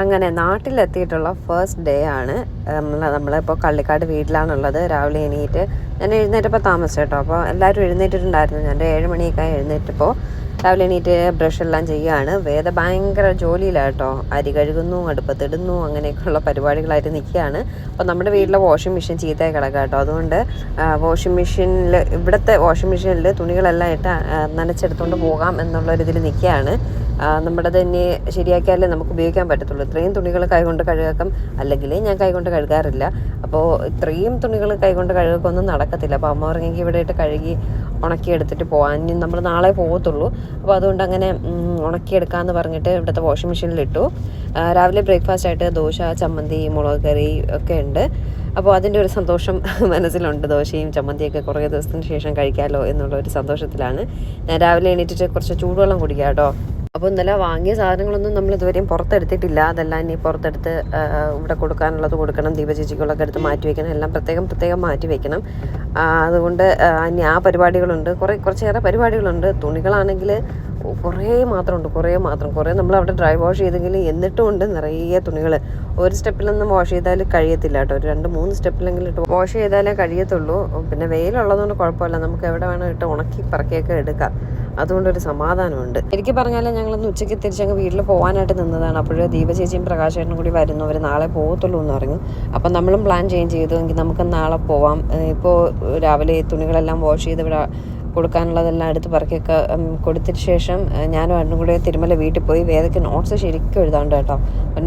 അങ്ങനെ നാട്ടിലെത്തിയിട്ടുള്ള first day ആണ്. നമ്മൾ നമ്മളിപ്പോൾ കള്ളിക്കാട് വീട്ടിലാണുള്ളത്. രാവിലെ എണീറ്റ് ഞാൻ എഴുന്നേറ്റപ്പോൾ താമസിച്ചു കേട്ടോ. അപ്പോൾ എല്ലാവരും എഴുന്നേറ്റിട്ടുണ്ടായിരുന്നു. ഞാൻ ഏഴ് മണിയൊക്കെ എഴുന്നേറ്റപ്പോൾ രാവിലെ എണീറ്റ് ബ്രഷ് എല്ലാം ചെയ്യുകയാണ്. വേദ ഭയങ്കര ജോലിയിലാണ് കേട്ടോ. അരി കഴുകുന്നു അടുപ്പത്തിടുന്നു അങ്ങനെയൊക്കെയുള്ള പരിപാടികളായിട്ട് നിൽക്കുകയാണ്. അപ്പോൾ നമ്മുടെ വീട്ടിലെ വാഷിംഗ് മെഷീൻ ചീത്തയായി കിടക്കുക കേട്ടോ. അതുകൊണ്ട് വാഷിംഗ് മെഷീനിൽ ഇവിടുത്തെ വാഷിംഗ് മെഷീനിൽ തുണികളെല്ലാം ഇട്ട് നനച്ചെടുത്തുകൊണ്ട് പോകാം എന്നുള്ളൊരിതിൽ നിൽക്കുകയാണ്. നമ്മുടെ തന്നെ ശരിയാക്കിയാലേ നമുക്ക് ഉപയോഗിക്കാൻ പറ്റത്തുള്ളൂ. ഇത്രയും തുണികൾ കൈകൊണ്ട് കഴുകാക്കം അല്ലെങ്കിൽ ഞാൻ കൈകൊണ്ട് കഴുകാറില്ല. അപ്പോൾ ഇത്രയും തുണികൾ കൈകൊണ്ട് കഴുകൊന്നും നടക്കത്തില്ല. അപ്പോൾ അമ്മ പറഞ്ഞെങ്കിൽ ഇവിടെ ഇട്ട് കഴുകി ഉണക്കി എടുത്തിട്ട് പോകാൻ ഇനി നമ്മൾ നാളെ പോകത്തുള്ളൂ അപ്പോൾ അതുകൊണ്ട് അങ്ങനെ ഉണക്കി ഉണക്കിയെടുക്കാമെന്ന് പറഞ്ഞിട്ട് ഇവിടുത്തെ വാഷിംഗ് മെഷീനിലിട്ടു രാവിലെ ബ്രേക്ക്ഫാസ്റ്റ് ആയിട്ട് ദോശ ചമ്മന്തി മുളക് കറി ഒക്കെ ഉണ്ട്. അപ്പോൾ അതിന്റെ ഒരു സന്തോഷം മനസ്സിലുണ്ട്. ദോശയും ചമ്മന്തിയൊക്കെ കുറേ ദിവസത്തിന് ശേഷം കഴിക്കാമല്ലോ എന്നുള്ള ഒരു സന്തോഷത്തിലാണ്. ഞാൻ രാവിലെ എണീറ്റിട്ട് കുറച്ച് ചൂടുവെള്ളം കുടിക്കാം കേട്ടോ. അപ്പോൾ ഇന്നലെ വാങ്ങിയ സാധനങ്ങളൊന്നും നമ്മൾ ഇതുവരെയും പുറത്തെടുത്തിട്ടില്ല. അതെല്ലാം ഇനി പുറത്തെടുത്ത് ഇവിടെ കൊടുക്കാനുള്ളത് കൊടുക്കണം. ദീപചേച്ചികളൊക്കെ എടുത്ത് മാറ്റി വെക്കണം. എല്ലാം പ്രത്യേകം പ്രത്യേകം മാറ്റി വെക്കണം. അതുകൊണ്ട് ഇനി ആ പരിപാടികളുണ്ട്. കുറേ കുറച്ചേറെ പരിപാടികളുണ്ട്. തുണികളാണെങ്കിൽ കുറേ മാത്രമുണ്ട് കുറേ മാത്രം. കുറേ നമ്മൾ അവിടെ ഡ്രൈ വാഷ് ചെയ്തെങ്കിൽ എന്നിട്ടും ഉണ്ട് നിറയെ തുണികൾ. ഒരു സ്റ്റെപ്പിലൊന്നും വാഷ് ചെയ്താൽ കഴിയത്തില്ല കേട്ടോ. ഒരു രണ്ട് മൂന്ന് സ്റ്റെപ്പിലെങ്കിലും ഇട്ട് വാഷ് ചെയ്താലേ കഴിയത്തുള്ളൂ. പിന്നെ വെയിലുള്ളതുകൊണ്ട് കുഴപ്പമില്ല. നമുക്ക് എവിടെ വേണം ഇട്ട് ഉണക്കി പറക്കിയൊക്കെ എടുക്കാം. അതുകൊണ്ടൊരു സമാധാനമുണ്ട്. എനിക്ക് പറഞ്ഞാൽ ഞങ്ങളൊന്ന് ഉച്ചയ്ക്ക് തിരിച്ചങ്ങ് വീട്ടിൽ പോകാനായിട്ട് നിന്നതാണ്. അപ്പോഴേ ദീപചേച്ചിയും പ്രകാശേട്ടനും കൂടി വരുന്നു. അവർ നാളെ പോകത്തുള്ളൂ എന്ന് പറഞ്ഞു. അപ്പം നമ്മളും പ്ലാൻ ചെയ്യുകയും ചെയ്തു. എങ്കിൽ നമുക്ക് നാളെ പോവാം. ഇപ്പോൾ രാവിലെ തുണികളെല്ലാം വാഷ് ചെയ്ത് ഇവിടെ കൊടുക്കാനുള്ളതെല്ലാം എടുത്ത് പറക്കിയൊക്കെ കൊടുത്തിട്ട് ശേഷം ഞാനും അണ്ണും കൂടെ തിരുമല വീട്ടിൽ പോയി വേദയ്ക്ക് നോട്ട്സ് ശരിക്കും എഴുതാണ്ട് കേട്ടോ.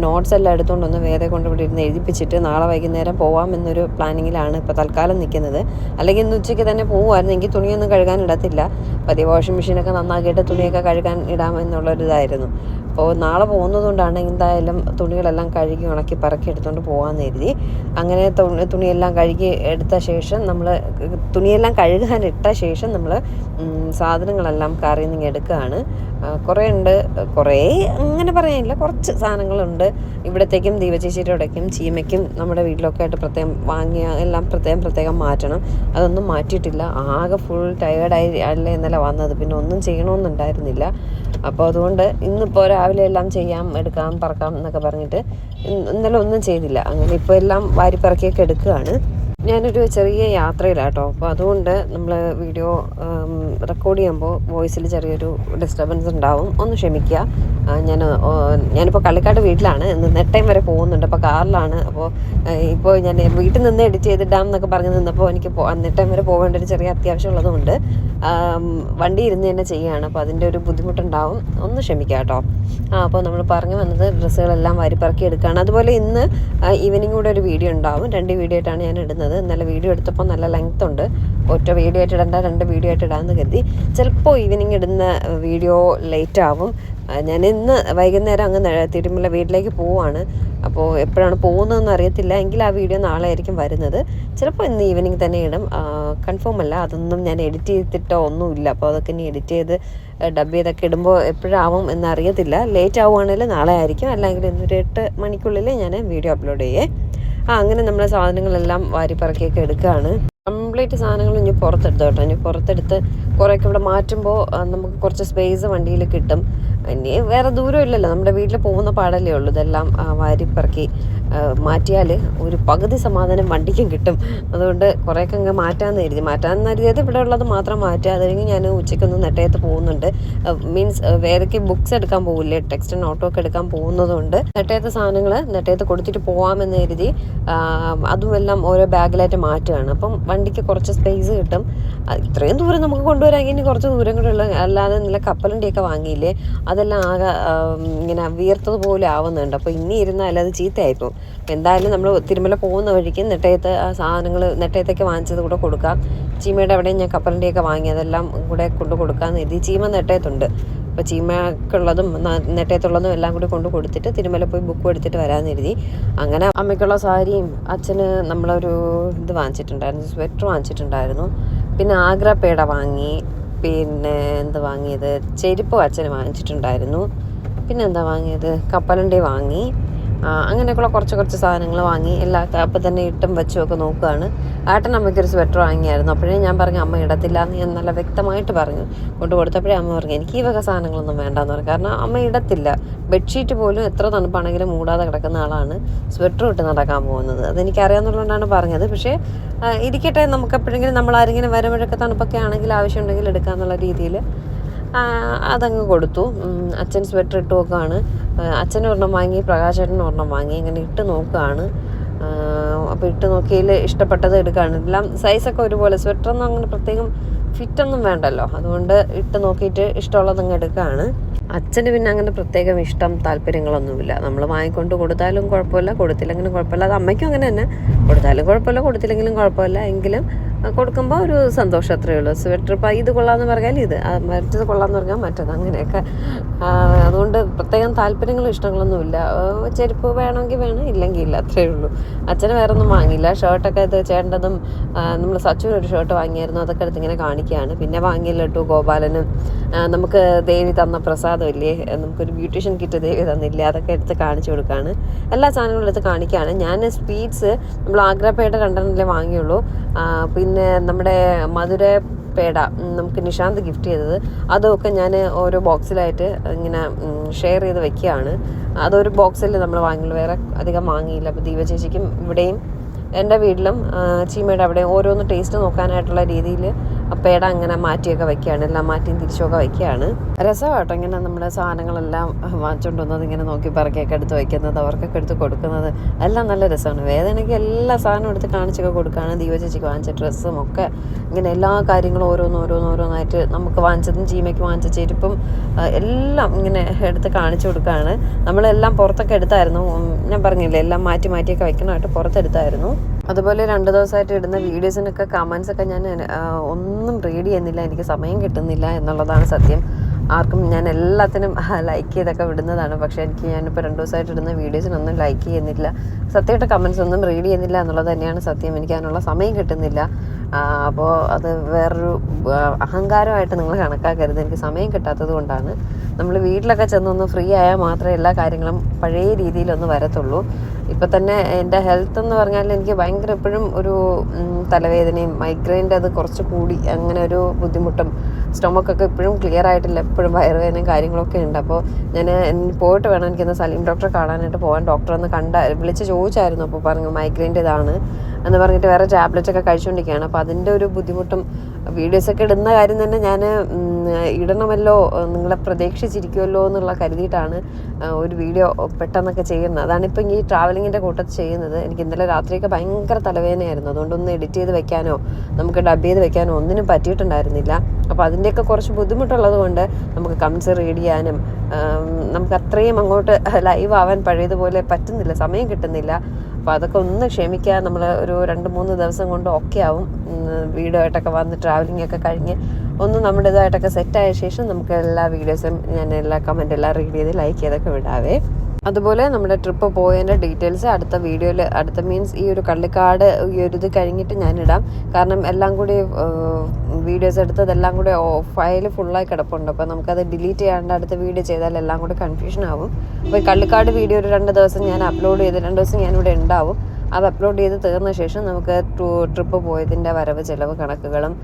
നോട്ട്സ് എല്ലാം എടുത്തുകൊണ്ട് വേദയെ വേദ കൊണ്ട് ഇവിടെ ഇരുന്ന് എഴുതിപ്പിച്ചിട്ട് നാളെ വൈകുന്നേരം പോവാം എന്നൊരു പ്ലാനിങ്ങിലാണ് ഇപ്പോൾ തൽക്കാലം നിൽക്കുന്നത്. അല്ലെങ്കിൽ ഇന്ന് ഉച്ചയ്ക്ക് തന്നെ പോകുമായിരുന്നു എനിക്ക് തുണിയൊന്നും കഴുകാൻ ഇടത്തില്ല. പതിയെ വാഷിംഗ് മെഷീനൊക്കെ നന്നാക്കിയിട്ട് തുണിയൊക്കെ കഴുകാൻ ഇടാമെന്നുള്ളൊരിതായിരുന്നു അപ്പോൾ നാളെ പോകുന്നത് കൊണ്ടാണ് എന്തായാലും തുണികളെല്ലാം കഴുകി ഉണക്കി പറക്കി എടുത്തുകൊണ്ട് പോകാമെന്ന് കരുതി. അങ്ങനെ തുണി തുണിയെല്ലാം കഴുകി എടുത്ത ശേഷം നമ്മൾ തുണിയെല്ലാം കഴുകാൻ ഇട്ട ശേഷം നമ്മൾ സാധനങ്ങളെല്ലാം കറിയിൽ നിന്ന് എടുക്കുകയാണ് കുറേ ഉണ്ട്. കുറേ അങ്ങനെ പറയാനില്ല. കുറച്ച് സാധനങ്ങളുണ്ട്. ഇവിടത്തേക്കും ദീപചേച്ചിയോടേക്കും ചീമയ്ക്കും നമ്മുടെ വീട്ടിലൊക്കെ ആയിട്ട് പ്രത്യേകം വാങ്ങിയ എല്ലാം പ്രത്യേകം പ്രത്യേകം മാറ്റണം. അതൊന്നും മാറ്റിയിട്ടില്ല. ആകെ ഫുൾ ടയേർഡായി അല്ലേ ഇന്നലെ വന്നത്. പിന്നെ ഒന്നും ചെയ്യണമെന്നുണ്ടായിരുന്നില്ല. അപ്പോൾ അതുകൊണ്ട് ഇന്നിപ്പോൾ രാവിലെ എല്ലാം ചെയ്യാം എടുക്കാം പറക്കാം എന്നൊക്കെ പറഞ്ഞിട്ട് ഇന്നലെ ഒന്നും ചെയ്തില്ല. അങ്ങനെ ഇപ്പോൾ എല്ലാം വാരിപ്പറക്കിയൊക്കെ എടുക്കുകയാണ്. ഞാനൊരു ചെറിയ യാത്രയിലാട്ടോ. അപ്പോൾ അതുകൊണ്ട് നമ്മൾ വീഡിയോ റെക്കോർഡ് ചെയ്യുമ്പോൾ വോയിസിൽ ചെറിയൊരു ഡിസ്റ്റർബൻസ് ഉണ്ടാവും. ഒന്ന് ക്ഷമിക്കുക ഞാൻ ഞാനിപ്പോൾ കള്ളിക്കാട് വീട്ടിലാണ്. ഇന്ന് നെട്ടയം വരെ പോകുന്നുണ്ട്. അപ്പോൾ കാറിലാണ്. അപ്പോൾ ഇപ്പോൾ ഞാൻ വീട്ടിൽ നിന്ന് എഡിറ്റ് ചെയ്തിടാം എന്നൊക്കെ പറഞ്ഞ് നിന്നപ്പോൾ എനിക്ക് നെട്ടയം വരെ പോകേണ്ട ഒരു ചെറിയ അത്യാവശ്യം ഉള്ളതുകൊണ്ട് വണ്ടി ഇരുന്ന് തന്നെ ചെയ്യുകയാണ്. അപ്പോൾ അതിന്റെ ഒരു ബുദ്ധിമുട്ടുണ്ടാവും. ഒന്ന് ക്ഷമിക്കുക കേട്ടോ. ആ അപ്പോൾ നമ്മൾ പറഞ്ഞു വന്നത് ഡ്രസ്സുകളെല്ലാം വാരിപ്പറക്കി എടുക്കുകയാണ്. അതുപോലെ ഇന്ന് ഈവനിങ് കൂടെ ഒരു വീഡിയോ ഉണ്ടാവും. രണ്ട് വീഡിയോ ആയിട്ടാണ് ഞാൻ ഇടുന്നത്. ഇന്നലെ വീഡിയോ എടുത്തപ്പോൾ നല്ല ലെങ്ത് ഉണ്ട്. ഒറ്റ വീഡിയോ ആയിട്ട് ഇടണ്ട രണ്ട് വീഡിയോ ആയിട്ട് ഇടാമെന്ന് കരുതി. ചിലപ്പോൾ ഈവനിങ് ഇടുന്ന വീഡിയോ ലേറ്റ് ആവും. ഞാൻ ഇന്ന് വൈകുന്നേരം അങ്ങ് തിരുമല വീട്ടിലേക്ക് പോവാണ്. അപ്പോൾ എപ്പോഴാണ് പോകുന്നതെന്ന് അറിയത്തില്ല. എങ്കിൽ ആ വീഡിയോ നാളെ ആയിരിക്കും വരുന്നത്. ചിലപ്പോൾ ഇന്ന് ഈവനിങ് തന്നെ ഇടും. കൺഫേം അല്ല. അതൊന്നും ഞാൻ എഡിറ്റ് ചെയ്തിട്ടോ ഒന്നുമില്ല. അപ്പോൾ അതൊക്കെ ഇനി എഡിറ്റ് ചെയ്ത് ഡബ് ചെയ്തൊക്കെ ഇടുമ്പോൾ എപ്പോഴാവും എന്നറിയത്തില്ല ലേറ്റ് ആവുകയാണെങ്കിൽ നാളെ ആയിരിക്കും. അല്ലെങ്കിൽ ഇന്നൊരു എട്ട് മണിക്കുള്ളിൽ ഞാൻ വീഡിയോ അപ്ലോഡ് ചെയ്യേ. ആ അങ്ങനെ നമ്മൾ സാധനങ്ങളെല്ലാം വാരിപ്പറക്കിയൊക്കെ എടുക്കുകയാണ് കംപ്ലീറ്റ് സാധനങ്ങൾ ഇനി പുറത്തെടുത്തു കേട്ടോ. ഇനി പുറത്തെടുത്ത് കുറേയൊക്കെ ഇവിടെ മാറ്റുമ്പോൾ നമുക്ക് കുറച്ച് സ്പേസ് വണ്ടിയിൽ കിട്ടും. ഇനി വേറെ ദൂരം ഇല്ലല്ലോ. നമ്മുടെ വീട്ടിൽ പോകുന്ന പാടല്ലേ ഉള്ളൂ. ഇതെല്ലാം വാരിപ്പറക്കി മാറ്റിയാൽ ഒരു പകുതി സമാധാനം വണ്ടിക്കും കിട്ടും. അതുകൊണ്ട് കുറേയൊക്കെ അങ്ങ് മാറ്റാമെന്ന് കരുതി. മാറ്റാമെന്ന് കരുതിയത് ഇവിടെ ഉള്ളത് മാത്രം മാറ്റുക അത് കഴിഞ്ഞ് ഞാൻ ഉച്ചയ്ക്കൊന്ന് നെട്ടയത്ത് പോകുന്നുണ്ട്. മീൻസ് വേറെക്ക് ബുക്സ് എടുക്കാൻ പോകില്ലേ ടെക്സ്റ്റ് നോട്ടോ ഒക്കെ എടുക്കാൻ പോകുന്നതുകൊണ്ട് നെട്ടയത്തെ സാധനങ്ങൾ നെട്ടയത്ത് കൊടുത്തിട്ട് പോകാമെന്ന് കരുതി അതുമെല്ലാം ഓരോ ബാഗിലായിട്ട് മാറ്റുകയാണ്. അപ്പം വണ്ടിക്ക് കുറച്ച് സ്പേസ് കിട്ടും. ഇത്രയും ദൂരം നമുക്ക് കൊണ്ടുവരാൻ ഇനി കുറച്ച് ദൂരം കൂടെ ഉള്ള അല്ലാതെ നല്ല കപ്പലണ്ടിയൊക്കെ വാങ്ങിയില്ലേ അതെല്ലാം ആകെ ഇങ്ങനെ വീർത്തത് പോലെ ആവുന്നുണ്ട്. അപ്പോൾ ഇനി ഇരുന്നാൽ അത് ചീത്തയായിപ്പോൾ എന്തായാലും നമ്മൾ തിരുമല പോകുന്ന വഴിക്ക് നെട്ടയത്ത് ആ സാധനങ്ങൾ നെട്ടയത്തേക്ക് വാങ്ങിച്ചത് കൂടെ കൊടുക്കാം. ചീമയുടെ അവിടെയും ഞാൻ കപ്പലണ്ടിയൊക്കെ വാങ്ങി അതെല്ലാം കൂടെ കൊണ്ടു കൊടുക്കാമെന്ന് എഴുതി ചീമ നെട്ടയത്തുണ്ട്. അപ്പോൾ ചീമക്കുള്ളതും നെട്ടയത്തുള്ളതും എല്ലാം കൂടി കൊണ്ട് കൊടുത്തിട്ട് തിരുമല പോയി ബുക്ക് എടുത്തിട്ട് വരാമെന്ന് എഴുതി അങ്ങനെ അമ്മയ്ക്കുള്ള സാരിയും അച്ഛന് നമ്മളൊരു ഇത് വാങ്ങിച്ചിട്ടുണ്ടായിരുന്നു സ്വെറ്റർ വാങ്ങിച്ചിട്ടുണ്ടായിരുന്നു. പിന്നെ ആഗ്ര പേട വാങ്ങി പിന്നെ എന്ത് വാങ്ങിയത്? ചെരുപ്പ് അച്ഛന് വാങ്ങിച്ചിട്ടുണ്ടായിരുന്നു. പിന്നെ എന്താ വാങ്ങിയത്? കപ്പലണ്ടി വാങ്ങി. അങ്ങനെയൊക്കെയുള്ള കുറച്ച് കുറച്ച് സാധനങ്ങൾ വാങ്ങി എല്ലാ അപ്പം തന്നെ ഇട്ടും വെച്ചും ഒക്കെ നോക്കുകയാണ് ആട്ടൻ അമ്മയ്ക്കൊരു സ്വെറ്റർ വാങ്ങിയായിരുന്നു. അപ്പോഴേ ഞാൻ പറഞ്ഞു അമ്മ ഇടത്തില്ല എന്ന് ഞാൻ നല്ല വ്യക്തമായിട്ട് പറഞ്ഞു. കൊണ്ട് കൊടുത്തപ്പോഴേ അമ്മ പറഞ്ഞു എനിക്ക് ഈ വക സാധനങ്ങളൊന്നും വേണ്ടെന്ന് പറഞ്ഞു. കാരണം അമ്മ ഇടത്തില്ല. ബെഡ്ഷീറ്റ് പോലും എത്ര തണുപ്പാണെങ്കിലും മൂടാതെ കിടക്കുന്ന ആളാണ് സ്വെറ്റർ ഇട്ട് നടക്കാൻ പോകുന്നത്. അതെനിക്കറിയാവുന്നതുകൊണ്ടാണ് പറഞ്ഞത്. പക്ഷേ ഇരിക്കട്ടെ നമുക്ക് എപ്പോഴെങ്കിലും നമ്മൾ ആരെങ്കിലും വരുമ്പോഴൊക്കെ തണുപ്പൊക്കെ ആണെങ്കിൽ ആവശ്യമുണ്ടെങ്കിൽ എടുക്കാന്നുള്ള രീതിയിൽ അതങ്ങ് കൊടുത്തു. അച്ഛൻ സ്വെറ്റർ ഇട്ട് നോക്കുകയാണ് അച്ഛൻ ഒരെണ്ണം വാങ്ങി പ്രകാശേട്ടൻ ഒരെണ്ണം വാങ്ങി ഇങ്ങനെ ഇട്ട് നോക്കുകയാണ് അപ്പോൾ ഇട്ട് നോക്കിയതിൽ ഇഷ്ടപ്പെട്ടത് എടുക്കുകയാണ് എല്ലാം സൈസൊക്കെ ഒരുപോലെ. സ്വെറ്ററൊന്നും അങ്ങനെ പ്രത്യേകം ഫിറ്റൊന്നും വേണ്ടല്ലോ. അതുകൊണ്ട് ഇട്ട് നോക്കിയിട്ട് ഇഷ്ടമുള്ളതങ്ങ് എടുക്കുകയാണ് അച്ഛന് പിന്നെ അങ്ങനെ പ്രത്യേകം ഇഷ്ടം താല്പര്യങ്ങളൊന്നുമില്ല. നമ്മൾ വാങ്ങിക്കൊണ്ട് കൊടുത്താലും കുഴപ്പമില്ല. കൊടുത്തില്ലെങ്കിലും കുഴപ്പമില്ല. അത് അമ്മയ്ക്കും അങ്ങനെ തന്നെ. കൊടുത്താലും കുഴപ്പമില്ല. കൊടുത്തില്ലെങ്കിലും കുഴപ്പമില്ല. എങ്കിലും കൊടുക്കുമ്പോൾ ഒരു സന്തോഷം അത്രയേ ഉള്ളൂ. സ്വെറ്റർ ഇപ്പം ഇത് കൊള്ളാമെന്ന് പറഞ്ഞാൽ ഇത്. മറ്റത് കൊള്ളാമെന്ന് പറഞ്ഞാൽ മറ്റത്. അങ്ങനെയൊക്കെ. അതുകൊണ്ട് പ്രത്യേകം താല്പര്യങ്ങളും ഇഷ്ടങ്ങളൊന്നുമില്ല ചെരുപ്പ് വേണമെങ്കിൽ വേണം ഇല്ലെങ്കിൽ ഇല്ല. അത്രയേ ഉള്ളൂ. അച്ഛന് വേറെ ഒന്നും വാങ്ങിയില്ല ഷർട്ടൊക്കെ ഇത് ചേട്ടതും നമ്മൾ സച്ചുവിന് ഒരു ഷർട്ട് വാങ്ങിയായിരുന്നു. അതൊക്കെ എടുത്ത് ഇങ്ങനെ കാണിക്കുകയാണ്. പിന്നെ വാങ്ങിയല്ലോ ഇട്ടു ഗോപാലനും. നമുക്ക് ദേവി തന്ന പ്രസാദം ഇല്ലേ നമുക്കൊരു ബ്യൂട്ടീഷ്യൻ കിറ്റ് ദേവി തന്നില്ലേ? അതൊക്കെ എടുത്ത് കാണിച്ചു കൊടുക്കുകയാണ്. എല്ലാ സാധനങ്ങളും എടുത്ത് കാണിക്കുകയാണ്. ഞാൻ സ്വീറ്റ്സ് നമ്മൾ ആഗ്രഹപ്പേട്ട രണ്ടെണ്ണല്ലേ വാങ്ങിയുള്ളൂ. പിന്നെ നമ്മുടെ മധുര പേട നമുക്ക് നിഷാന്ത് ഗിഫ്റ്റ് ചെയ്തത്. അതൊക്കെ ഞാൻ ഓരോ ബോക്സിലായിട്ട് ഇങ്ങനെ ഷെയർ ചെയ്ത് വെക്കുകയാണ്. അതൊരു ബോക്സിൽ നമ്മൾ വാങ്ങില്ല വേറെ അധികം വാങ്ങിയില്ല. അപ്പോൾ ദീപ ചേച്ചിക്കും ഇവിടെയും എന്റെ വീട്ടിലും ചീമയുടെ അവിടെയും ഓരോന്ന് ടേസ്റ്റ് നോക്കാനായിട്ടുള്ള രീതിയിൽ പേട അങ്ങനെ മാറ്റിയൊക്കെ വെക്കുകയാണ് എല്ലാം മാറ്റിയും തിരിച്ചൊക്കെ വെക്കുകയാണ്. രസമാട്ടോ ഇങ്ങനെ നമ്മുടെ സാധനങ്ങളെല്ലാം വാങ്ങിച്ചുകൊണ്ട് വന്നത് ഇങ്ങനെ നോക്കി പറക്കിയൊക്കെ എടുത്ത് വയ്ക്കുന്നത് അവർക്കൊക്കെ എടുത്ത് കൊടുക്കുന്നത്. എല്ലാം നല്ല രസമാണ്. വേദനയ്ക്ക് എല്ലാ സാധനവും എടുത്ത് കാണിച്ചൊക്കെ കൊടുക്കുകയാണ്. ദീപ ചേച്ചിക്ക് വാങ്ങിച്ച ഡ്രസ്സും ഒക്കെ ഇങ്ങനെ എല്ലാ കാര്യങ്ങളും ഓരോന്ന് ഓരോന്ന് ഓരോന്നായിട്ട് നമുക്ക് വാങ്ങിച്ചതും ജീമയ്ക്ക് വാങ്ങിച്ച ചെരുപ്പും എല്ലാം ഇങ്ങനെ എടുത്ത് കാണിച്ചു കൊടുക്കുകയാണ്. നമ്മളെല്ലാം പുറത്തൊക്കെ എടുത്തായിരുന്നു. ഞാൻ പറഞ്ഞില്ലേ എല്ലാം മാറ്റി മാറ്റിയൊക്കെ വയ്ക്കണമായിട്ട് പുറത്തെടുത്തായിരുന്നു. അതുപോലെ രണ്ട് ദിവസമായിട്ട് ഇടുന്ന വീഡിയോസിനൊക്കെ കമൻസൊക്കെ ഞാൻ ഒന്നും റീഡ് ചെയ്യുന്നില്ല എനിക്ക് സമയം കിട്ടുന്നില്ല എന്നുള്ളതാണ് സത്യം. ആർക്കും ഞാൻ എല്ലാത്തിനും ലൈക്ക് ചെയ്തൊക്കെ വിടുന്നതാണ്. പക്ഷേ എനിക്ക് ഞാനിപ്പോൾ രണ്ട് ദിവസമായിട്ട് ഇടുന്ന വീഡിയോസിനൊന്നും ലൈക്ക് ചെയ്യുന്നില്ല. സത്യമായിട്ട് കമൻസ് ഒന്നും റീഡ് ചെയ്യുന്നില്ല എന്നുള്ളത് തന്നെയാണ് സത്യം. എനിക്ക് അതിനുള്ള സമയം കിട്ടുന്നില്ല. അപ്പോൾ അത് വേറൊരു അഹങ്കാരമായിട്ട് നിങ്ങൾ കണക്കാക്കരുത്. എനിക്ക് സമയം കിട്ടാത്തത് കൊണ്ടാണ്. നമ്മൾ വീട്ടിലൊക്കെ ചെന്നൊന്ന് ഫ്രീ ആയാൽ മാത്രമേ എല്ലാ കാര്യങ്ങളും പഴയ രീതിയിലൊന്ന് വരത്തുള്ളൂ. ഇപ്പം തന്നെ എന്റെ ഹെൽത്ത് എന്ന് പറഞ്ഞാൽ എനിക്ക് ഭയങ്കര എപ്പോഴും ഒരു തലവേദനയും മൈഗ്രെയിന്റെ അത് കുറച്ച് കൂടി അങ്ങനെ ഒരു ബുദ്ധിമുട്ടും സ്റ്റൊമക്കൊക്കെ ഇപ്പോഴും ക്ലിയർ ആയിട്ടില്ല എപ്പോഴും വയറുവേദനയും കാര്യങ്ങളൊക്കെ ഉണ്ട്. അപ്പോൾ ഞാൻ പോയിട്ട് വേണം എനിക്കൊന്ന് സലീം ഡോക്ടറെ കാണാനായിട്ട് പോകാൻ. ഡോക്ടറെ ഒന്ന് കണ്ട വിളിച്ച് ചോദിച്ചായിരുന്നു. അപ്പോൾ പറഞ്ഞു മൈഗ്രെയിന്റെ ഇതാണ് എന്ന് പറഞ്ഞിട്ട് വേറെ ടാബ്ലറ്റ് ഒക്കെ കഴിച്ചുകൊണ്ടിരിക്കുകയാണ്. അപ്പോൾ അതിന്റെ ഒരു ബുദ്ധിമുട്ടും വീഡിയോസൊക്കെ ഇടുന്ന കാര്യം തന്നെ ഞാൻ ഇടണമല്ലോ നിങ്ങളെ പ്രതീക്ഷിച്ചിരിക്കുമല്ലോ എന്നുള്ള കരുതിയിട്ടാണ് ഒരു വീഡിയോ പെട്ടെന്നൊക്കെ ചെയ്യുന്നത്. അതാണിപ്പോൾ ഈ ട്രാവലിങ്ങിന്റെ കൂട്ടത്തിൽ ചെയ്യുന്നത്. എനിക്ക് ഇന്നലെ രാത്രിയൊക്കെ ഭയങ്കര തലവേദനയായിരുന്നു. അതുകൊണ്ടൊന്ന് എഡിറ്റ് ചെയ്ത് വെക്കാനോ നമുക്ക് ഡബ് ചെയ്ത് വെക്കാനോ ഒന്നിനും പറ്റിയിട്ടുണ്ടായിരുന്നില്ല. അപ്പോൾ അതിന്റെയൊക്കെ കുറച്ച് ബുദ്ധിമുട്ടുള്ളത് കൊണ്ട് നമുക്ക് കമൻസ് റീഡ് ചെയ്യാനും നമുക്ക് അത്രയും അങ്ങോട്ട് ലൈവ് ആവാൻ പഴയതുപോലെ പറ്റുന്നില്ല സമയം കിട്ടുന്നില്ല. അപ്പോൾ അതൊക്കെ ഒന്ന് ക്ഷമിക്കുക നമ്മൾ ഒരു രണ്ട് മൂന്ന് ദിവസം കൊണ്ട് ഓക്കെ ആവും. വീടുമായിട്ടൊക്കെ വന്ന് ട്രാവലിംഗ് ഒക്കെ കഴിഞ്ഞ് ഒന്ന് നമ്മുടെ ഇതായിട്ടൊക്കെ സെറ്റായ ശേഷം നമുക്ക് എല്ലാ വീഡിയോസും ഞാൻ എല്ലാ കമന്റ് എല്ലാം റീഡ് ചെയ്ത് ലൈക്ക് ചെയ്തൊക്കെ വിടാവേ. അതുപോലെ നമ്മുടെ ട്രിപ്പ് പോയതിന്റെ ഡീറ്റെയിൽസ് അടുത്ത വീഡിയോയിൽ അടുത്ത മീൻസ് ഈ ഒരു കള്ളിക്കാട് ഈ ഒരു ഇത് കഴിഞ്ഞിട്ട് ഞാനിടാം കാരണം എല്ലാം കൂടി വീഡിയോസ് എടുത്തതെല്ലാം കൂടി ഫയൽ ഫുള്ളായി കിടപ്പുണ്ട്. അപ്പോൾ നമുക്കത് ഡിലീറ്റ് ചെയ്യാണ്ട് അടുത്ത വീഡിയോ ചെയ്താൽ എല്ലാം കൂടി കൺഫ്യൂഷൻ ആവും. അപ്പോൾ ഈ കള്ളിക്കാട് വീഡിയോ ഒരു രണ്ട് ദിവസം ഞാൻ അപ്ലോഡ് ചെയ്ത് രണ്ട് ദിവസം ഞാനിവിടെ ഉണ്ടാവും. അത് അപ്ലോഡ് ചെയ്ത് തീർന്ന ശേഷം നമുക്ക് ട്രിപ്പ് പോയതിന്റെ വരവ് ചിലവ് കണക്കുകളും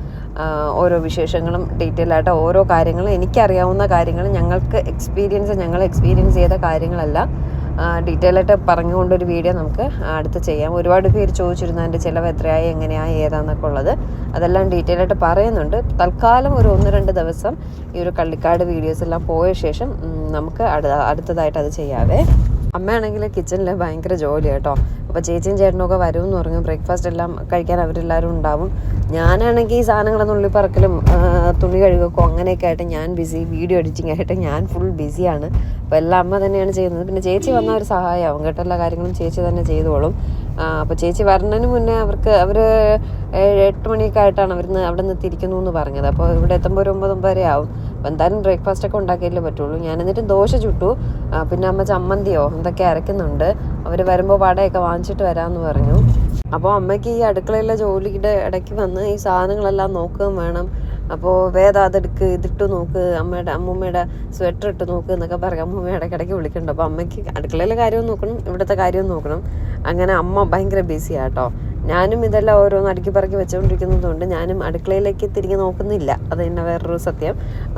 ഓരോ വിശേഷങ്ങളും ഡീറ്റെയിൽ ആയിട്ട് ഓരോ കാര്യങ്ങളും എനിക്കറിയാവുന്ന കാര്യങ്ങൾ ഞങ്ങൾക്ക് എക്സ്പീരിയൻസ് ഞങ്ങൾ എക്സ്പീരിയൻസ് ചെയ്ത കാര്യങ്ങളല്ല. ഡീറ്റെയിൽ ആയിട്ട് പറഞ്ഞുകൊണ്ടൊരു വീഡിയോ നമുക്ക് അടുത്ത് ചെയ്യാം. ഒരുപാട് പേര് ചോദിച്ചിരുന്നു അതിന്റെ ചിലവ് എത്രയായി എങ്ങനെയായി ഏതാന്നൊക്കെ ഉള്ളത്. അതെല്ലാം ഡീറ്റെയിൽ ആയിട്ട് പറയുന്നുണ്ട്. തൽക്കാലം ഒരു ഒന്ന് രണ്ട് ദിവസം ഈ ഒരു കള്ളിക്കാട് വീഡിയോസ് എല്ലാം പോയ ശേഷം നമുക്ക് അടു- അടുത്തതായിട്ട് അത് ചെയ്യാവേ. അമ്മയാണെങ്കിൽ കിച്ചണിൽ ഭയങ്കര ജോലി കേട്ടോ. അപ്പോൾ ചേച്ചിയും ചേട്ടനൊക്കെ ഒക്കെ വരുമെന്ന് പറഞ്ഞു. ബ്രേക്ക്ഫാസ്റ്റ് എല്ലാം കഴിക്കാൻ അവരെല്ലാവരും ഉണ്ടാവും. ഞാനാണെങ്കിൽ ഈ സാധനങ്ങളൊന്നും ഉള്ളിപ്പറക്കലും പറക്കലും തുണി കഴുകക്കും അങ്ങനെയൊക്കെ ആയിട്ട് ഞാൻ ബിസി വീഡിയോ എഡിറ്റിംഗ് ആയിട്ട് ഞാൻ ഫുൾ ബിസിയാണ് അപ്പോൾ എല്ലാം അമ്മ തന്നെയാണ് ചെയ്യുന്നത്. പിന്നെ ചേച്ചി വന്ന ഒരു സഹായമാവും കേട്ടോ. എല്ലാ കാര്യങ്ങളും ചേച്ചി തന്നെ ചെയ്തോളും. അപ്പോൾ ചേച്ചി വരുന്നതിന് മുന്നേ അവർക്ക് അവർ ഏഴ് എട്ട് മണിയൊക്കെ ആയിട്ടാണ് അവരിന്ന് അവിടെ നിന്ന് തിരിക്കുന്നു എന്ന് പറഞ്ഞത്. അപ്പോൾ ഇവിടെ എത്തുമ്പോൾ ഒരു ഒമ്പത് ഒമ്പതര ആവും. അപ്പോൾ എന്തായാലും ബ്രേക്ക്ഫാസ്റ്റ് ഒക്കെ ഉണ്ടാക്കിയല്ലേ പറ്റുള്ളൂ. ഞാൻ എന്നിട്ട് ദോശ ചുട്ടു. പിന്നെ അമ്മ ചമ്മന്തിയോ എന്തൊക്കെ അരയ്ക്കുന്നുണ്ട് അവർ വരുമ്പോൾ വടയൊക്കെ വാങ്ങിച്ചിട്ട് വരാമെന്ന് പറഞ്ഞു. അപ്പോൾ അമ്മയ്ക്ക് ഈ അടുക്കളയിലെ ജോലിയുടെ ഇടയ്ക്ക് വന്ന് ഈ സാധനങ്ങളെല്ലാം നോക്കുകയും വേണം. അപ്പോൾ വേദ അതെടുക്ക് ഇതിട്ട് നോക്ക് അമ്മയുടെ അമ്മൂമ്മയുടെ സ്വെറ്റർ ഇട്ട് നോക്ക് എന്നൊക്കെ പറയാം അമ്മൂമ്മ ഇടയ്ക്കിടയ്ക്ക് വിളിക്കുന്നുണ്ട്. അപ്പോൾ അമ്മയ്ക്ക് അടുക്കളയിലെ കാര്യവും നോക്കണം ഇവിടുത്തെ കാര്യവും നോക്കണം. അങ്ങനെ അമ്മ ഭയങ്കര ബിസിയാട്ടോ ഞാനും ഇതെല്ലാം ഓരോന്ന് അടുക്കി പറക്കി വെച്ചുകൊണ്ടിരിക്കുന്നതുകൊണ്ട് ഞാനും അടുക്കളയിലേക്ക് തിരികെ നോക്കുന്നില്ല. അത് തന്നെ വേറൊരു സത്യം.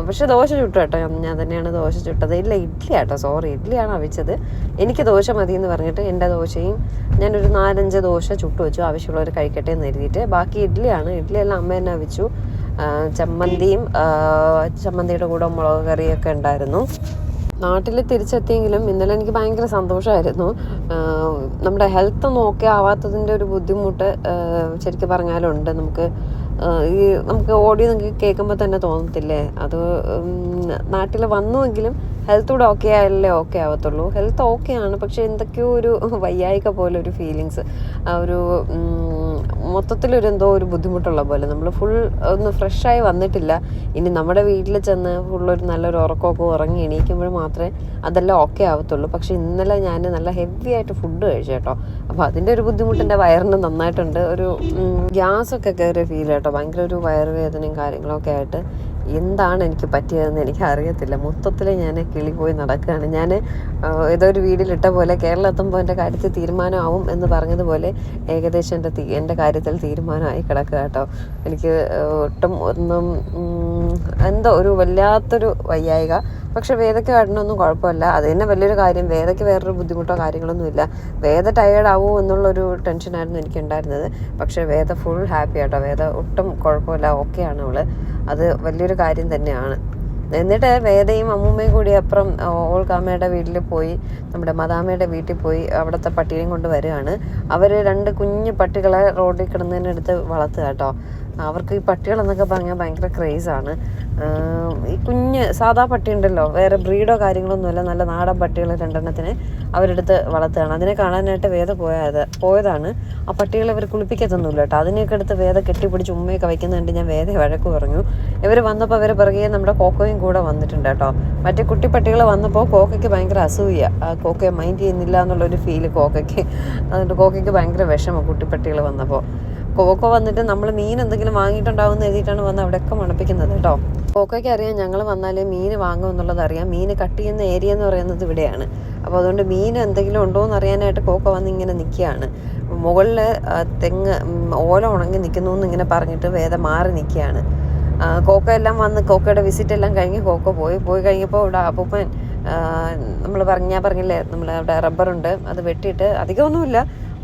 പക്ഷെ ദോശ ചുട്ടു കേട്ടോ. ഞാൻ തന്നെയാണ് ദോശ ചുട്ടത്. ഇല്ല ഇഡ്ഡലി കേട്ടോ സോറി ഇഡ്ഡലിയാണ് അവിച്ചത്. എനിക്ക് ദോശ മതി എന്ന് പറഞ്ഞിട്ട് എന്റെ ദോശയും ഞാനൊരു നാലഞ്ച് ദോശ ചുട്ടു വെച്ചു. ആവശ്യമുള്ളവർ കഴിക്കട്ടെ എന്ന് എഴുതിയിട്ട് ബാക്കി ഇഡ്ഡലിയാണ് ഇഡ്ഡലിയെല്ലാം അമ്മ തന്നെ അവിച്ചു. ചമ്മന്തിയും ചമ്മന്തിയുടെ കൂടെ മുളക് കറിയൊക്കെ ഉണ്ടായിരുന്നു. നാട്ടിൽ തിരിച്ചെത്തിയെങ്കിലും ഇന്നലെ എനിക്ക് ഭയങ്കര സന്തോഷമായിരുന്നു നമ്മുടെ ഹെൽത്ത് നോക്കി ആവാത്തതിന്റെ ഒരു ബുദ്ധിമുട്ട് ശരിക്കും പറഞ്ഞാലുണ്ട് നമുക്ക് ഈ നമുക്ക് ഓഡിയോ നിങ്ങൾക്ക് കേൾക്കുമ്പോൾ തന്നെ തോന്നത്തില്ലേ? അത് നാട്ടിൽ വന്നുവെങ്കിലും ഹെൽത്ത് കൂടെ ഓക്കെ ആയാലേ ഓക്കെ ആവത്തുള്ളൂ. ഹെൽത്ത് ഓക്കെ ആണ്. പക്ഷെ എന്തൊക്കെയോ ഒരു വയ്യായിക പോലെ ഒരു ഫീലിങ്സ് ആ ഒരു മൊത്തത്തിലൊരു എന്തോ ഒരു ബുദ്ധിമുട്ടുള്ള പോലെ. നമ്മൾ ഫുൾ ഒന്ന് ഫ്രഷായി വന്നിട്ടില്ല. ഇനി നമ്മുടെ വീട്ടിൽ ചെന്ന് ഫുള്ളൊരു നല്ലൊരു ഉറക്കമൊക്കെ ഉറങ്ങി എണീക്കുമ്പോൾ മാത്രമേ അതെല്ലാം ഓക്കെ ആവത്തുള്ളൂ. പക്ഷെ ഇന്നലെ ഞാൻ നല്ല ഹെവി ആയിട്ട് ഫുഡ് കഴിച്ചു കേട്ടോ. അപ്പോൾ അതിന്റെ ഒരു ബുദ്ധിമുട്ട് എന്റെ വയറിന് നന്നായിട്ടുണ്ട്. ഒരു ഗ്യാസൊക്കെ കയറിയ ഫീൽ കേട്ടോ. ഭയങ്കര ഒരു വയറുവേദനയും കാര്യങ്ങളൊക്കെ ആയിട്ട് എന്താണ് എനിക്ക് പറ്റിയതെന്ന് എനിക്ക് അറിയത്തില്ല മൊത്തത്തിൽ ഞാൻ കിളി പോയി നടക്കുകയാണ് ഞാൻ ഏതോ ഒരു വീട്ടിലിട്ട പോലെ കേരളത്തുമ്പോൾ എന്റെ കാര്യത്തിൽ തീരുമാനമാവും എന്ന് പറഞ്ഞതുപോലെ ഏകദേശം എന്റെ തീ എന്റെ കാര്യത്തിൽ തീരുമാനമായി കിടക്കുക കേട്ടോ. എനിക്ക് ഒട്ടും ഒന്നും എന്തോ ഒരു വല്ലാത്തൊരു വയ്യായിക. പക്ഷെ വേദയ്ക്ക് കാട്ടിനൊന്നും കുഴപ്പമില്ല. അത് തന്നെ വലിയൊരു കാര്യം. വേദയ്ക്ക് വേറൊരു ബുദ്ധിമുട്ടോ കാര്യങ്ങളൊന്നും ഇല്ല. വേദ ടയേർഡ് ആവുമോ എന്നുള്ളൊരു ടെൻഷനായിരുന്നു എനിക്ക് ഉണ്ടായിരുന്നത് പക്ഷേ വേദ ഫുൾ ഹാപ്പി ആട്ടോ. വേദ ഒട്ടും കുഴപ്പമില്ല. ഓക്കെയാണ് അവൾ. അത് വലിയൊരു കാര്യം തന്നെയാണ്. എന്നിട്ട് വേദയും അമ്മൂമ്മയും കൂടി അപ്പുറം ഓൾക്കാമ്മയുടെ വീട്ടിൽ പോയി നമ്മുടെ മദാമ്മയുടെ വീട്ടിൽ പോയി അവിടുത്തെ പട്ടിയെയും കൊണ്ട് വരികയാണ്. അവർ രണ്ട് കുഞ്ഞു പട്ടികളെ റോഡിൽ കിടന്നതിനടുത്ത് വളർത്തുക കേട്ടോ. അവർക്ക് ഈ പട്ടികളെന്നൊക്കെ പറഞ്ഞാൽ ഭയങ്കര ക്രേസാണ് ഈ കുഞ്ഞ് സാധാ പട്ടി ഉണ്ടല്ലോ വേറെ ബ്രീഡോ കാര്യങ്ങളൊന്നുമില്ല നല്ല നാടൻ പട്ടികൾ രണ്ടെണ്ണത്തിന് അവരെടുത്ത് വളർത്തുകയാണ്. അതിനെ കാണാനായിട്ട് വേദ പോയത് പോയതാണ്. ആ പട്ടികളെ ഇവർ കുളിപ്പിക്കത്തൊന്നുമില്ല കേട്ടോ. അതിനെയൊക്കെ എടുത്ത് വേദ കെട്ടിപ്പിടിച്ച് ഉമ്മയൊക്കെ വയ്ക്കുന്നുണ്ട് ഞാൻ വേദ വഴക്ക് പറഞ്ഞു. ഇവർ വന്നപ്പോൾ അവർ പിറകെ നമ്മുടെ കോക്കോയും കൂടെ വന്നിട്ടുണ്ട് കേട്ടോ. മറ്റേ കുട്ടിപ്പട്ടികൾ വന്നപ്പോൾ കോക്കയ്ക്ക് ഭയങ്കര അസൂയ. കോക്കയെ മൈൻഡ് ചെയ്യുന്നില്ല എന്നുള്ളൊരു ഫീൽ കോക്കയ്ക്ക്. അതുകൊണ്ട് കോക്കയ്ക്ക് ഭയങ്കര വിഷമം കുട്ടിപ്പട്ടികൾ വന്നപ്പോൾ കോക്കോ വന്നിട്ട് നമ്മൾ മീൻ എന്തെങ്കിലും വാങ്ങിയിട്ടുണ്ടാവും എഴുതിയിട്ടാണ് വന്ന് അവിടെയൊക്കെ മണപ്പിക്കുന്നത് കേട്ടോ. കോക്കയ്ക്ക് അറിയാം ഞങ്ങൾ വന്നാലേ മീൻ വാങ്ങും എന്നുള്ളത് അറിയാം. മീൻ കട്ട് ചെയ്യുന്ന ഏരിയ എന്ന് പറയുന്നത് ഇവിടെയാണ്. അപ്പോൾ അതുകൊണ്ട് മീൻ എന്തെങ്കിലും ഉണ്ടോ എന്ന് അറിയാനായിട്ട് കോക്ക വന്ന് ഇങ്ങനെ നിൽക്കുകയാണ് മുകളിൽ തെങ്ങ് ഓല ഉണങ്ങി നിൽക്കുന്നു എന്നിങ്ങനെ പറഞ്ഞിട്ട് വേദം മാറി നിൽക്കുകയാണ് കോക്ക എല്ലാം വന്ന് കോക്കയുടെ വിസിറ്റ് എല്ലാം കഴിഞ്ഞ് കോക്ക പോയി. പോയി കഴിഞ്ഞപ്പോൾ ഇവിടെ അപ്പൂപ്പൻ നമ്മൾ പറഞ്ഞാൽ പറഞ്ഞില്ലേ നമ്മൾ അവിടെ റബ്ബറുണ്ട് അത് വെട്ടിയിട്ട് അധികമൊന്നുമില്ല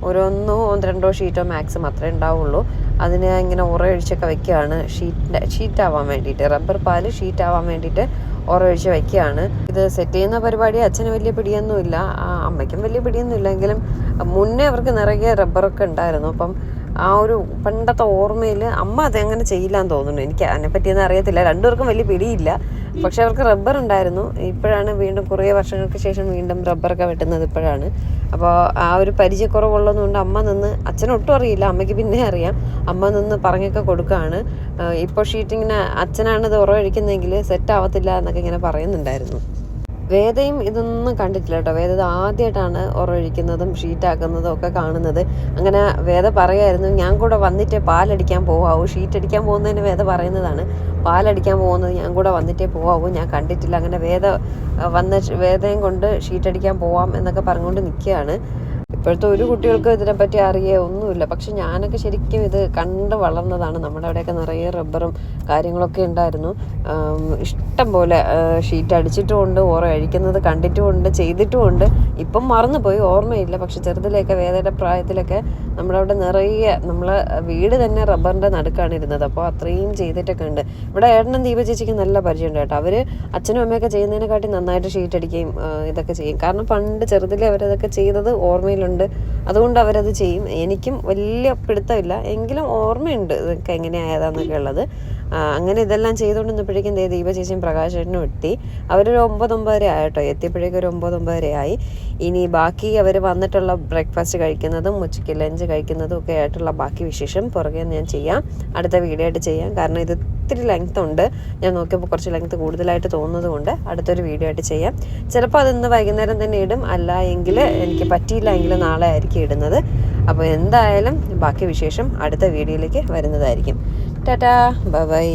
ഓരോന്നോ ഒന്ന് രണ്ടോ ഷീറ്റോ മാക്സിമം അത്രേ ഉണ്ടാവുള്ളൂ. അതിന് ഇങ്ങനെ ഉറയൊഴിച്ചൊക്കെ വെക്കുകയാണ്. ഷീറ്റിന്റെ ഷീറ്റാവാൻ വേണ്ടിയിട്ട് റബ്ബർ പാൽ ഷീറ്റാവാൻ വേണ്ടിയിട്ട് ഉറയൊഴിച്ച് വെക്കുകയാണ്. ഇത് സെറ്റ് ചെയ്യുന്ന പരിപാടി അച്ഛന് വലിയ പിടിയൊന്നുമില്ല. അമ്മയ്ക്കും വലിയ പിടിയൊന്നും ഇല്ലെങ്കിലും മുന്നേ അവർക്ക് നിറയെ റബ്ബറൊക്കെ ഉണ്ടായിരുന്നു. അപ്പം ആ ഒരു പണ്ടത്തെ ഓർമ്മയിൽ അമ്മ അതെങ്ങനെ ചെയ്യില്ലാന്ന് തോന്നുന്നു. എനിക്ക് അതിനെപ്പറ്റിയൊന്നും അറിയത്തില്ല. രണ്ടുപേർക്കും വലിയ പിടിയില്ല. പക്ഷെ അവർക്ക് റബ്ബർ ഉണ്ടായിരുന്നു. ഇപ്പോഴാണ് വീണ്ടും കുറേ വർഷങ്ങൾക്ക് ശേഷം വീണ്ടും റബ്ബറൊക്കെ വെട്ടുന്നത് ഇപ്പോഴാണ്. അപ്പോൾ ആ ഒരു പരിചയക്കുറവുള്ളതുകൊണ്ട് അമ്മ നിന്ന് അച്ഛനൊട്ടും അറിയില്ല അമ്മയ്ക്ക് പിന്നെ അറിയാം. അമ്മ നിന്ന് പറഞ്ഞൊക്കെ കൊടുക്കുകയാണ്. ഇപ്പോൾ ഷീറ്റിങ്ങിന് അച്ഛനാണ് ഉറവഴിക്കുന്നതെങ്കിൽ സെറ്റ് ആവത്തില്ല എന്നൊക്കെ ഇങ്ങനെ പറയുന്നുണ്ടായിരുന്നു. വേദയും ഇതൊന്നും കണ്ടിട്ടില്ല കേട്ടോ. വേദ ആദ്യമായിട്ടാണ് ഉറവഴിക്കുന്നതും ഷീറ്റാക്കുന്നതും ഒക്കെ കാണുന്നത്. അങ്ങനെ വേദ പറയായിരുന്നു ഞാൻ കൂടെ വന്നിട്ടേ പാലടിക്കാൻ പോവാവൂ. ഷീറ്റടിക്കാൻ പോകുന്നതിന് വേദ പറയുന്നതാണ് പാലടിക്കാൻ പോകുന്നത് ഞാൻ കൂടെ വന്നിട്ടേ പോവാവൂ. ഞാൻ കണ്ടിട്ടില്ല. അങ്ങനെ വേദ വന്ന വേദയും കൊണ്ട് ഷീറ്റടിക്കാൻ പോവാം എന്നൊക്കെ പറഞ്ഞുകൊണ്ട് നിൽക്കുകയാണ്. ഇപ്പോഴത്തെ ഒരു കുട്ടികൾക്കും ഇതിനെപ്പറ്റി അറിയേ ഒന്നുമില്ല. പക്ഷെ ഞാനൊക്കെ ശരിക്കും ഇത് കണ്ട് വളർന്നതാണ്. നമ്മുടെ അവിടെയൊക്കെ നിറയെ റബ്ബറും കാര്യങ്ങളൊക്കെ ഉണ്ടായിരുന്നു. ഇഷ്ടം പോലെ ഷീറ്റ് അടിച്ചിട്ടുമുണ്ട് ഓറ അഴിക്കുന്നത് കണ്ടിട്ടുമുണ്ട് ചെയ്തിട്ടുമുണ്ട്. ഇപ്പം മറന്നുപോയി ഓർമ്മയില്ല. പക്ഷെ ചെറുതിലൊക്കെ വേദയുടെ പ്രായത്തിലൊക്കെ നമ്മളവിടെ നിറയെ നമ്മൾ വീട് തന്നെ റബ്ബറിന്റെ നടുക്കാണ് ഇരുന്നത്. അപ്പോൾ അത്രയും ചെയ്തിട്ടൊക്കെ ഉണ്ട്. ഇവിടെ ഏട്ടനും ദീപ ചേച്ചിക്ക് നല്ല പരിചയമുണ്ട് കേട്ടോ. അവർ അച്ഛനും അമ്മയൊക്കെ ചെയ്യുന്നതിനെക്കാട്ടി നന്നായിട്ട് ഷീറ്റ് അടിക്കുകയും ഇതൊക്കെ ചെയ്യും. കാരണം പണ്ട് ചെറുതിലെ അവരതൊക്കെ ചെയ്തത് ഓർമ്മയിലുണ്ട്. അതുകൊണ്ട് അവരത് ചെയ്യും. എനിക്കും വലിയ പിടുത്തമില്ല. എങ്കിലും ഓർമ്മയുണ്ട് ഇതൊക്കെ എങ്ങനെയായതാന്നൊക്കെ ഉള്ളത്. അങ്ങനെ ഇതെല്ലാം ചെയ്തുകൊണ്ടിരുന്നപ്പോഴേക്കും ദേ ദീപ ചേച്ചിയും പ്രകാശേട്ടനും എത്തി. അവരൊരു ഒമ്പത് ഒമ്പതര ആയിട്ടോ എത്തിയപ്പോഴേക്കും ഒരു ഒമ്പത് ഒമ്പതര ആയി. ഇനി ബാക്കി അവർ വന്നിട്ടുള്ള ബ്രേക്ക്ഫാസ്റ്റ് കഴിക്കുന്നതും ഉച്ചയ്ക്ക് ലഞ്ച് കഴിക്കുന്നതും ഒക്കെ ആയിട്ടുള്ള ബാക്കി വിശേഷം പുറകെ ഞാൻ ചെയ്യാം. അടുത്ത വീഡിയോ ആയിട്ട് ചെയ്യാം. കാരണം ഇത് ഒത്തിരി ലെങ്ത് ഉണ്ട്. ഞാൻ നോക്കിയപ്പോൾ കുറച്ച് ലെങ്ത് കൂടുതലായിട്ട് തോന്നുന്നത് കൊണ്ട് അടുത്തൊരു വീഡിയോ ആയിട്ട് ചെയ്യാം. ചിലപ്പോൾ അത് ഇന്ന് വൈകുന്നേരം തന്നെ ഇടും. അല്ല എങ്കിൽ എനിക്ക് പറ്റിയില്ല എങ്കിൽ നാളെ ആയിരിക്കും ഇടുന്നത്. അപ്പോൾ എന്തായാലും ബാക്കി വിശേഷം അടുത്ത വീഡിയോയിലേക്ക് വരുന്നതായിരിക്കും. টাটা বাবাই।